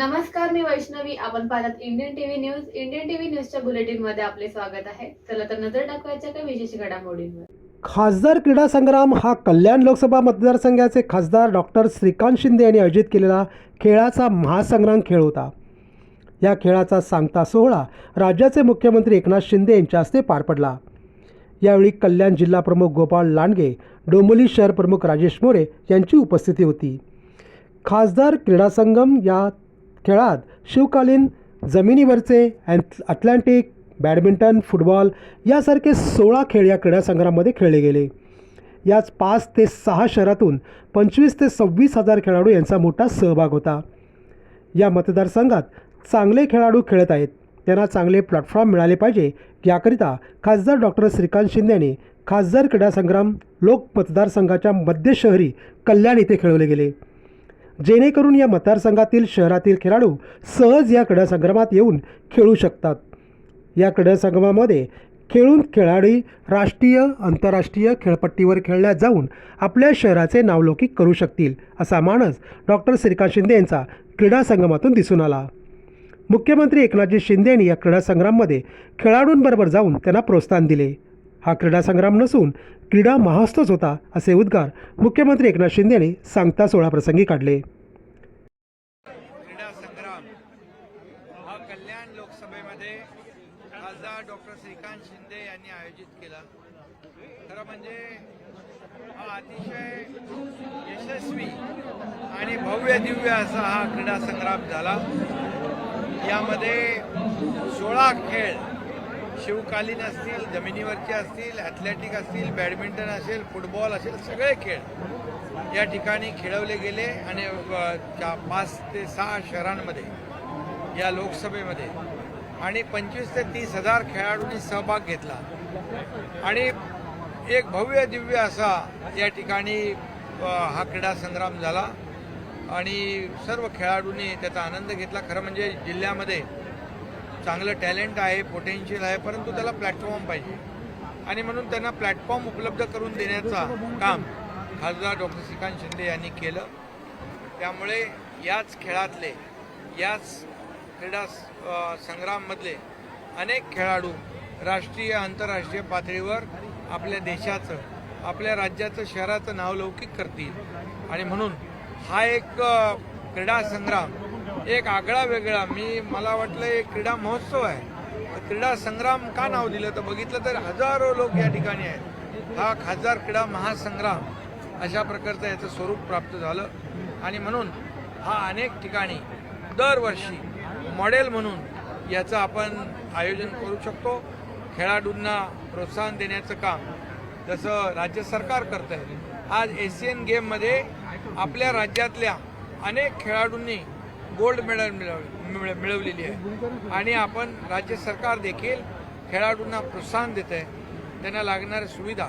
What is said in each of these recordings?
नमस्कार मी वैष्णवी. आपण पाहतात Indian TV news Indian TV न्यूजच्या बुलेटिनमध्ये आपले स्वागत आहे. चला तर नजर टाकवायच्या काही विशेष घडामोडींवर. खासदार क्रीडा संग्राम हा कल्याण लोकसभा मतदारसंघाचे खासदार डॉक्टर श्रीकांत शिंदे यांनी आयोजित केलेला खेळाचा महासंग्राम खेळ होता. या खेळाचा सांगता सोहळा राज्याचे मुख्यमंत्री एकनाथ शिंदे यांच्या हस्ते पार पडला. यावेळी कल्याण जिल्हा प्रमुख गोपाळ लांडगे डोंबोली शहर प्रमुख राजेश मोरे यांची उपस्थिती होती. खासदार क्रीडा संगम या खेळात शिवकालीन जमिनीवरचे ॲथ अटलांटिक बॅडमिंटन फुटबॉल यासारखे सोळा खेळ या क्रीडासंग्रहामध्ये खेळले गेले. याच पाच ते सहा शहरातून पंचवीस ते सव्वीस हजार खेळाडू यांचा मोठा सहभाग होता. या मतदारसंघात चांगले खेळाडू खेळत आहेत. त्यांना चांगले प्लॅटफॉर्म मिळाले पाहिजे याकरिता खासदार डॉक्टर श्रीकांत शिंदे यांनी खासदार क्रीडासंग्राम लोक मतदारसंघाच्या मध्य शहरी कल्याण येथे खेळवले गेले. जेणेकरून या मतदारसंघातील शहरातील खेळाडू सहज या क्रीडासंग्रामात येऊन खेळू शकतात. या क्रीडासंगमामध्ये खेळून खेळाडू राष्ट्रीय आंतरराष्ट्रीय खेळपट्टीवर खेळल्या जाऊन आपल्या शहराचे नावलौकिक करू शकतील असा मानस डॉक्टर श्रीकांत शिंदे यांचा क्रीडा संगमातून दिसून आला. मुख्यमंत्री एकनाथजी शिंदे यांनी या क्रीडा संग्राममध्ये खेळाडूंबरोबर जाऊन त्यांना प्रोत्साहन दिले. हा क्रीडा संग्राम नसून क्रीडा महास्तच होता असे उद्गार मुख्यमंत्री एकनाथ शिंदे यांनी सांगता सोहळाप्रसंगी काढले. क्रीडा संग्राम हा कल्याण लोकसभेमध्ये खासदार डॉक्टर श्रीकांत शिंदे यांनी आयोजित केला. खरं म्हणजे हा अतिशय यशस्वी आणि भव्य दिव्य असा हा क्रीडा संग्राम झाला. यामध्ये सोळा खेळ शिवकालीन असतील जमिनीवरचे असतील ॲथलेटिक असतील बॅडमिंटन असेल फुटबॉल असेल सगळे खेळ या ठिकाणी खेळवले गेले आणि चा- पाच ते सहा शहरांमध्ये या लोकसभेमध्ये. आणि पंचवीस ते तीस हजार खेळाडूंनी सहभाग घेतला. आणि एक भव्य दिव्य असा या ठिकाणी हा क्रीडा संग्राम झाला. आणि सर्व खेळाडूंनी त्याचा आनंद घेतला. खरं म्हणजे जिल्ह्यामध्ये चांगलं टॅलेंट आहे पोटेन्शियल आहे परंतु त्याला प्लॅटफॉर्म पाहिजे. आणि म्हणून त्यांना प्लॅटफॉर्म उपलब्ध करून देण्याचा काम खासदार डॉक्टर श्रीकांत शिंदे यांनी केलं. त्यामुळे याच खेळातले याच क्रीडा संग्राममधले अनेक खेळाडू राष्ट्रीय आंतरराष्ट्रीय पातळीवर आपल्या देशाचं आपल्या राज्याचं शहराचं नावलौकिक करतील. आणि म्हणून हा एक क्रीडा संग्राम एक आगळा वेगळा. मी मला वाटलं एक क्रीडा महोत्सव आहे. क्रीडा संग्राम का नाव दिलं? तर बघितलं तर हजारो लोक या ठिकाणी आहेत. हा खासदार क्रीडा महासंग्राम अशा प्रकारचं याचं स्वरूप प्राप्त झालं. आणि म्हणून हा अनेक ठिकाणी दरवर्षी मॉडेल म्हणून याचं आपण आयोजन करू शकतो. खेळाडूंना प्रोत्साहन देण्याचं काम जसं राज्य सरकार करत आहे आज एशियन गेममध्ये आपल्या राज्यातल्या अनेक खेळाडूंनी गोल्ड मेडल मिळव मिळ- मिळवलेली आहे. आणि आपण राज्य सरकार देखील खेळाडूंना प्रोत्साहन देत आहे. त्यांना लागणाऱ्या सुविधा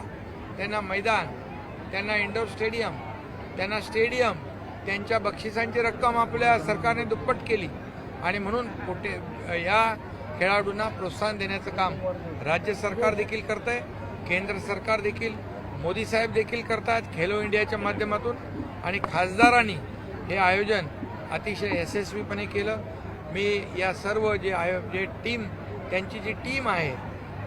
त्यांना मैदान त्यांना इंडोर स्टेडियम त्यांना स्टेडियम त्यांच्या बक्षिसांची रक्कम आपल्या सरकारने दुप्पट केली. आणि म्हणून कुठे या खेळाडूंना प्रोत्साहन देण्याचं काम राज्य सरकार देखील करत आहे केंद्र सरकार देखील मोदी साहेब देखील करतात खेलो इंडियाच्या माध्यमातून. आणि खासदारांनी हे आयोजन अतिशय यशस्वीपणे केलं. मी या सर्व जे आय जे टीम त्यांची जी टीम आहे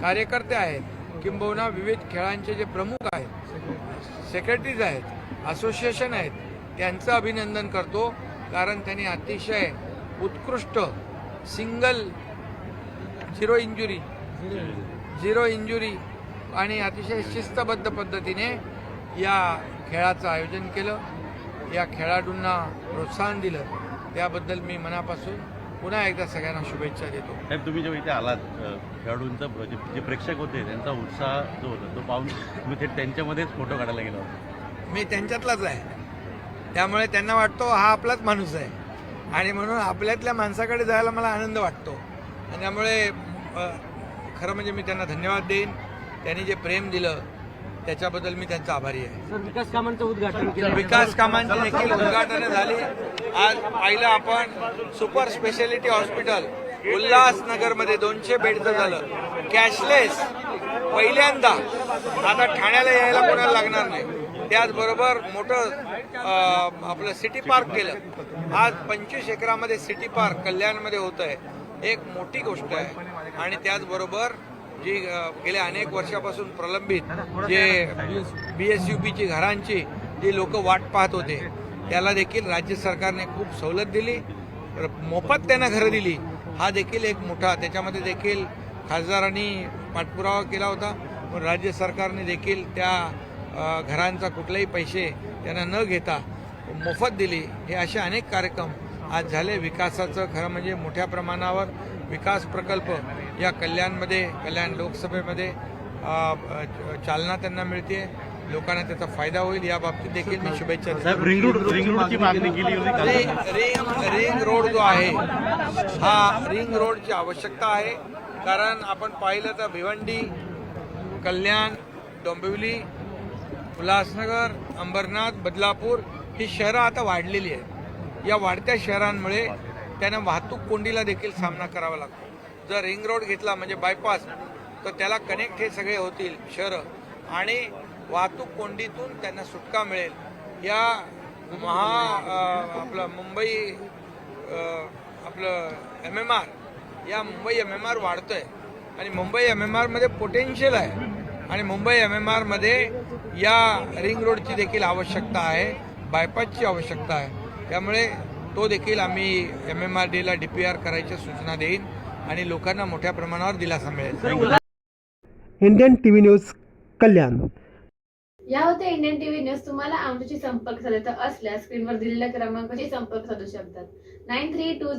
कार्यकर्ते आहेत किंबहुना विविध खेळांचे जे प्रमुख आहेत सेक्रेटरीज आहेत असोसिएशन आहेत त्यांचं अभिनंदन करतो. कारण त्यांनी अतिशय उत्कृष्ट single zero injury zero injury आणि अतिशय शिस्तबद्ध पद्धतीने या खेळाचं आयोजन केलं. या खेळाडूंना प्रोत्साहन दिलं त्याबद्दल मी मनापासून पुन्हा एकदा सगळ्यांना शुभेच्छा देतो. साहेब तुम्ही जेव्हा इथे आलात खेळाडूंचा जे प्रेक्षक होते त्यांचा उत्साह जो होता तो पाहून तुम्ही थेट त्यांच्यामध्येच फोटो काढायला गेला होता. मी त्यांच्यातलाच आहे. त्यामुळे त्यांना वाटतो हा आपलाच माणूस आहे. आणि म्हणून आपल्यातल्या माणसाकडे जायला मला आनंद वाटतो. आणि त्यामुळे खरं म्हणजे मी त्यांना धन्यवाद देईन. त्यांनी जे प्रेम दिलं त्याच्याबद्दल मी त्यांचा आभारी आहे. विकास कामांचं उद्घाटन विकास कामांची देखील उद्घाटन झाली. आज पाहिलं आपण सुपर स्पेशालिटी हॉस्पिटल उल्हासनगरमध्ये दोनशे बेडचं झालं. कॅशलेस पहिल्यांदा. आता ठाण्याला यायला कोणाला लागणार नाही. त्याचबरोबर मोठं आपलं सिटी पार्क केलं. आज पंचवीस एकरामध्ये सिटी पार्क कल्याणमध्ये होत आहे एक मोठी गोष्ट आहे. आणि त्याचबरोबर जी गेल्या अनेक वर्षापासून प्रलंबित जे बी एस यू पीची घरांची जी लोक वाट पाहत होते त्याला देखील राज्य सरकारने खूप सवलत दिली मोफत त्यांना घरं दिली. हा देखील एक मोठा त्याच्यामध्ये देखील खासदारांनी पाठपुरावा केला होता. पण राज्य सरकारने देखील त्या घरांचा कुठलेही पैसे त्यांना न घेता मोफत दिली. हे असे अनेक कार्यक्रम आज झाले. विकासाचं खरं म्हणजे मोठ्या प्रमाणावर विकास प्रकल्प या कल्याणमध्ये कल्याण लोकसभेमध्ये चालना त्यांना मिळते. लोकांना त्याचा फायदा होईल. या बाबतीत देखील मी शुभेच्छा रिंग रिंग रोड जो आहे हा रिंग रोडची आवश्यकता आहे. कारण आपण पाहिलं तर भिवंडी कल्याण डोंबिवली उल्हासनगर अंबरनाथ बदलापूर ही शहरं आता वाढलेली आहेत. या वाढत्या शहरांमुळे त्यांना वाहतूक कोंडीला देखील सामना करावा लागतो. जर रिंग रोड घेतला म्हणजे बायपास तर त्याला कनेक्ट हे सगळे होतील शहरं. आणि वाहतूक कोंडीतून त्यांना सुटका मिळेल. या महा आपलं मुंबई आपलं एम एम आर या मुंबई एम एम आर वाढतोय. आणि मुंबई एम एम आरमध्ये पोटेन्शियल आहे. आणि मुंबई एम एम आरमध्ये या रिंग रोडची देखील आवश्यकता आहे बायपासची आवश्यकता आहे. त्यामुळे तो देखील आम्ही एम एम आर डीला डी पी आर करायच्या सूचना देईन. आणि लोकांना मोठ्या प्रमाणावर दिलासा मिळेल. Indian T V news Kalyan. या होत्या इंडियन टीव्ही न्यूज. तुम्हाला आमच्याशी संपर्क साधायचा असल्यास स्क्रीनवर दिलेल्या क्रमांकाशी संपर्क साधू शकतात. Nine three to